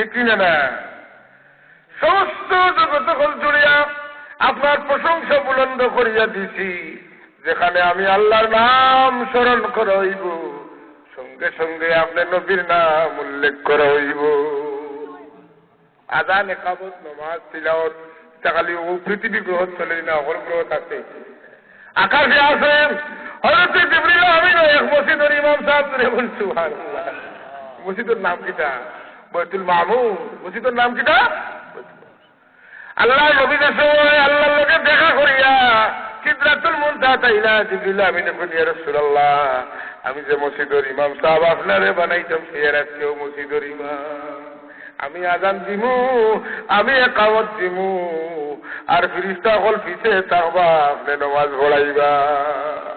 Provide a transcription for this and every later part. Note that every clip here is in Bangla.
ঠিক কিনা না সমস্ত জগত হল জুড়িয়া আপনার প্রশংসা বুলন্দ করিয়া দিছি, যেখানে আমি আল্লাহর নাম স্মরণ করা হইব সঙ্গে সঙ্গে আপনার নবীর নাম উল্লেখ করা হইব আজান একাবত নমাজ তিলাওত খালি ও পৃথিবী গ্রহ চলে না অপর গ্রহ আছে। আকাশে আছেন হয়তো জিবরিল আমি এক মসজিদের ইমাম সাহেব। বলছি মসজিদের নাম কিটা বৈতুল মামুন মসজিদের নাম কিটা? আল্লাহ নবীদের সময় আল্লাহর লোকে দেখা করিয়া সিদ্ধাতুল মুনতা তাইলা জিবরিল আমি দেখুন ইয়া রাসূলুল্লাহ, আমি যে মসজিদের ইমাম সাহেব, আপনারে বানাইতাম, সে আর আজকেও মসজিদের ইমাম। আমি আজান দিমু, আমি একামত দিমু, আর ফিরিস্তা হল পিছে তাহবা, আপনি নমাজ পড়াইবা।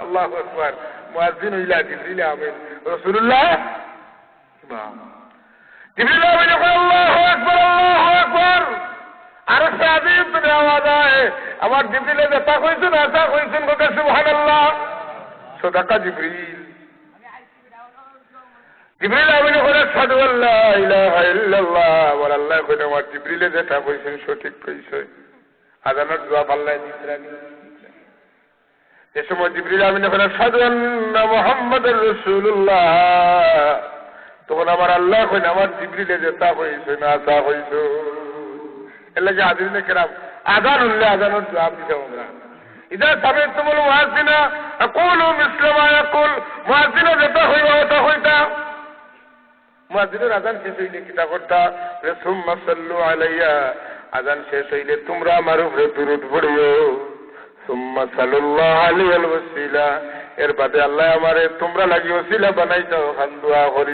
আল্লাহ আকবার। মুয়াজ্জিন হইলা জিবরিল আমিন। রাসূলুল্লাহ? ইমাম আমিন কয় আল্লাহু আকবার আল্লাহু আকবার তুমি আওয়াজ আয় আমার জিবরিলে দেখা কইছেন আশা কইছেন কোকে সুবহানাল্লাহ। সদাকা জিবরিল। জিবরিল আমিন করে সাধু আল্লাহ ইলাহা ইল্লাল্লাহ। আমার আল্লাহ কইনে আমার জিবরিলে যেটা কইছেন, সঠিক কইছে। আজানের জবাব আল্লাহ দিছিলেন যে সময় করে সাধু আল্লাহ মুহাম্মাদুর রাসূলুল্লাহ। তখন আমার আল্লাহ আমার জিবরিলে যেটা কইছে না তা কইছো এলে যে আদিনে কেরাম আদান উল্লে আদানোর জবাব দিতে আমরা ইদা সাবির তুমুল মহাসিনা আকুল মিসলাম আয়াকুল মহাসিনা আজান শেষ হইলে কিতা করতা রে সুম্মা আলাইয়া আজান শেষ হইলে তোমরা আমার উপরে দুরুদ পড়িও সুম্মা সাল্লাল্লাহু আলাইহি ওয়াসাল্লাম এর বাদে আল্লাহ আমারে তোমরা লাগি ওসিলা যাও হান্দুয়া করি